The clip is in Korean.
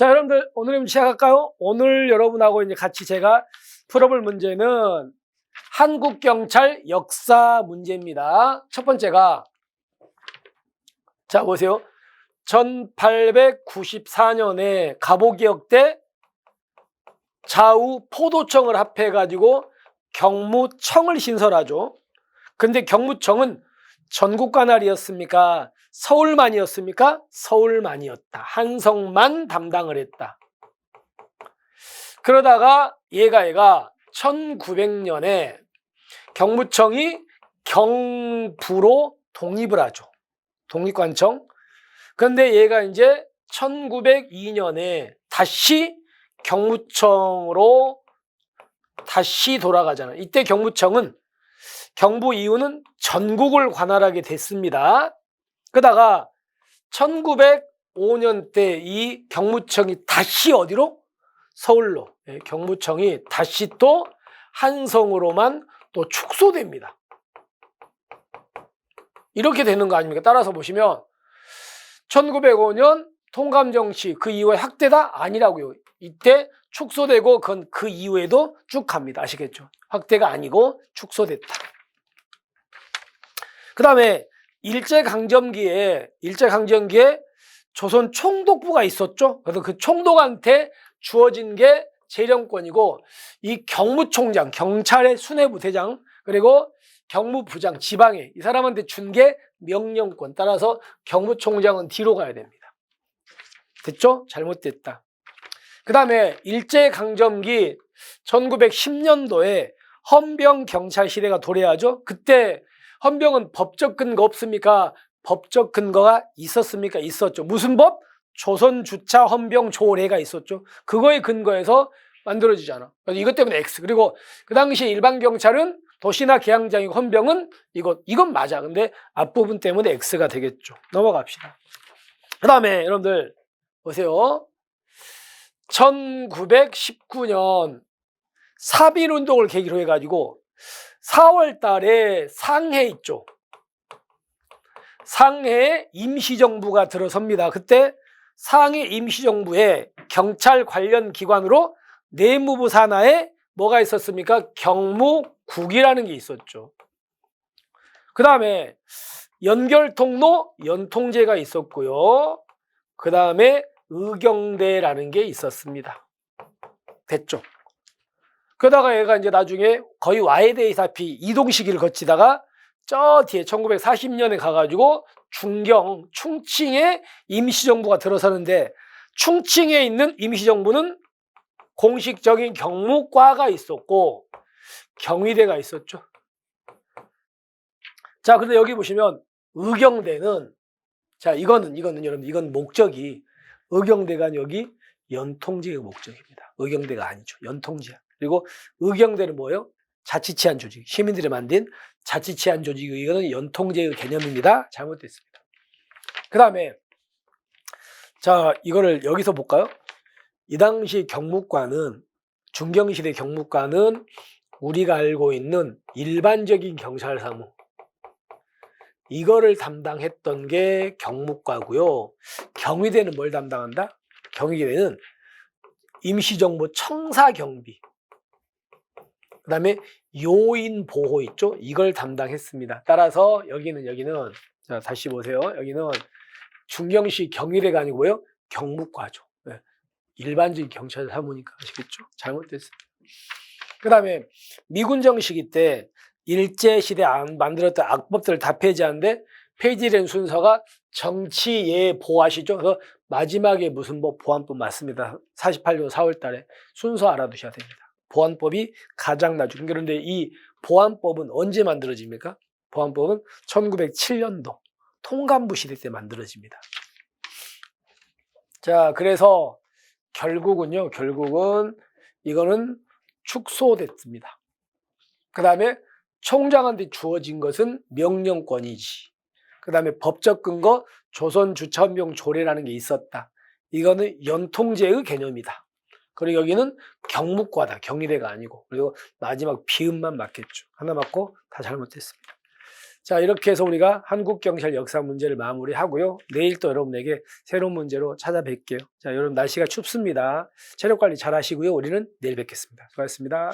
자, 여러분들 오늘 시작할까요? 오늘 여러분하고 이제 같이 제가 풀어볼 문제는 한국 경찰 역사 문제입니다. 첫 번째가 자 보세요. 1894년에 갑오기역 때 좌우 포도청을 합해가지고 경무청을 신설하죠. 근데 경무청은 전국 관할이었습니까? 서울만이었습니까? 서울만이었다. 한성만 담당을 했다. 그러다가 얘가 얘가 1900년에 경무청이 경부로 독립을 하죠. 독립관청. 그런데 얘가 이제 1902년에 다시 경무청으로 다시 돌아가잖아요. 이때 경무청은 경부 이후는 전국을 관할하게 됐습니다. 그러다가 1905년 때 이 경무청이 다시 어디로? 서울로. 예, 경무청이 다시 또 한성으로만 또 축소됩니다. 이렇게 되는 거 아닙니까? 따라서 보시면 1905년 통감정시 그 이후에 확대다 아니라고요. 이때 축소되고 그건 그 이후에도 쭉 갑니다. 아시겠죠? 확대가 아니고 축소됐다. 그 다음에 일제 강점기에 일제 강점기에 조선 총독부가 있었죠. 그래서 그 총독한테 주어진 게 재령권이고 이 경무총장, 경찰의 수뇌부 대장 그리고 경무부장, 지방에 이 사람한테 준 게 명령권. 따라서 경무총장은 뒤로 가야 됩니다. 됐죠? 잘못됐다. 그 다음에 일제강점기 1910년도에 헌병 경찰 시대가 도래하죠. 그때 헌병은 법적 근거 없습니까? 법적 근거가 있었습니까? 있었죠. 무슨 법? 조선 주차 헌병 조례가 있었죠. 그거에 근거해서 만들어지잖아. 그래서 이것 때문에 X. 그리고 그 당시 일반 경찰은 도시나 계양장이고 헌병은 이것 이건 맞아. 근데 앞부분 때문에 X가 되겠죠. 넘어갑시다. 그 다음에 여러분들 보세요. 1919년 4.1 운동을 계기로 해가지고 4월 달에 상해 있죠. 상해에 임시정부가 들어섭니다. 그때 상해 임시정부에 경찰 관련 기관으로 내무부 산하에 뭐가 있었습니까? 경무국이라는 게 있었죠. 그 다음에 연결통로 연통제가 있었고요. 그 다음에 의경대라는 게 있었습니다. 됐죠? 그러다가 얘가 이제 나중에 거의 와해되이사피 이동 시기를 거치다가 저 뒤에 1940년에 가가지고 중경, 충칭에 임시정부가 들어서는데 충칭에 있는 임시정부는 공식적인 경무과가 있었고 경위대가 있었죠. 자, 근데 여기 보시면 의경대는 자, 이거는 이거는 여러분 이건 목적이 의경대가 여기 연통제의 목적입니다. 의경대가 아니죠. 연통제. 그리고 의경대는 뭐예요? 자치치안 조직. 시민들이 만든 자치치안 조직. 이거는 연통제의 개념입니다. 잘못됐습니다. 그 다음에 자 이거를 여기서 볼까요? 이 당시 경무관은 중경시대 경무관은 우리가 알고 있는 일반적인 경찰 사무 이거를 담당했던 게 경무과고요. 경위대는 뭘 담당한다? 경위대는 임시정부 청사 경비 그 다음에 요인 보호 있죠? 이걸 담당했습니다. 따라서 여기는 여기는 자 다시 보세요. 여기는 중경시 경위대가 아니고요. 경무과죠. 네. 일반적인 경찰 사무니까 아시겠죠? 잘못됐습니다. 그 다음에 미군정 시기 때 일제시대 안 만들었던 악법들을 다 폐지하는데 폐지된 순서가 정치예 보아시죠? 그래서 마지막에 무슨 법 보안법 맞습니다. 48년 4월 달에 순서 알아두셔야 됩니다. 보안법이 가장 나중. 그런데 이 보안법은 언제 만들어집니까? 보안법은 1907년도 통감부 시대 때 만들어집니다. 자, 그래서 결국은요, 결국은 이거는 축소됐습니다. 그 다음에 총장한테 주어진 것은 명령권이지. 그 다음에 법적 근거 조선 주천병 조례라는 게 있었다. 이거는 연통제의 개념이다. 그리고 여기는 경무과다. 경희대가 아니고. 그리고 마지막 비음만 맞겠죠. 하나 맞고 다 잘못됐습니다. 자, 이렇게 해서 우리가 한국 경찰 역사 문제를 마무리하고요. 내일 또 여러분에게 새로운 문제로 찾아뵐게요. 자, 여러분 날씨가 춥습니다. 체력 관리 잘 하시고요. 우리는 내일 뵙겠습니다. 수고하셨습니다.